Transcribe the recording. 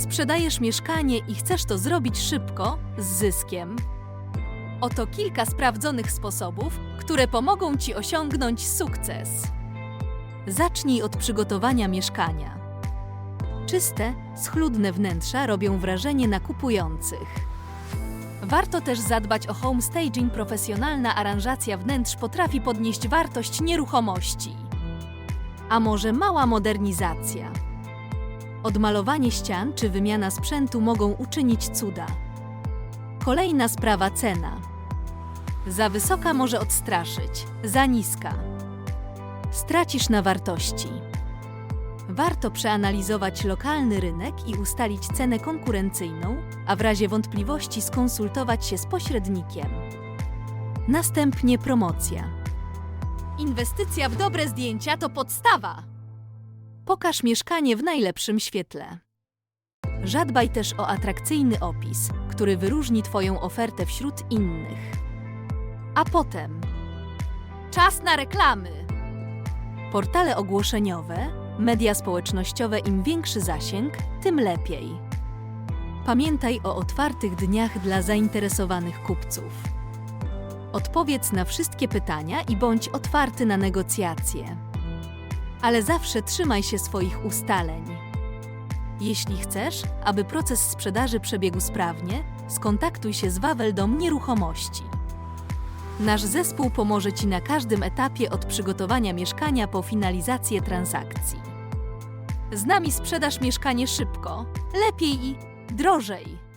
Sprzedajesz mieszkanie i chcesz to zrobić szybko, z zyskiem? Oto kilka sprawdzonych sposobów, które pomogą Ci osiągnąć sukces. Zacznij od przygotowania mieszkania. Czyste, schludne wnętrza robią wrażenie na kupujących. Warto też zadbać o homestaging. Profesjonalna aranżacja wnętrz potrafi podnieść wartość nieruchomości. A może mała modernizacja? Odmalowanie ścian czy wymiana sprzętu mogą uczynić cuda. Kolejna sprawa cena. Za wysoka może odstraszyć, za niska. Stracisz na wartości. Warto przeanalizować lokalny rynek i ustalić cenę konkurencyjną, a w razie wątpliwości skonsultować się z pośrednikiem. Następnie promocja. Inwestycja w dobre zdjęcia to podstawa. Pokaż mieszkanie w najlepszym świetle. Zadbaj też o atrakcyjny opis, który wyróżni Twoją ofertę wśród innych. A potem czas na reklamy. Portale ogłoszeniowe, media społecznościowe im większy zasięg, tym lepiej. Pamiętaj o otwartych dniach dla zainteresowanych kupców. Odpowiedz na wszystkie pytania i bądź otwarty na negocjacje. Ale zawsze trzymaj się swoich ustaleń. Jeśli chcesz, aby proces sprzedaży przebiegł sprawnie, skontaktuj się z Wawel Dom Nieruchomości. Nasz zespół pomoże Ci na każdym etapie od przygotowania mieszkania po finalizację transakcji. Z nami sprzedasz mieszkanie szybko, lepiej i drożej.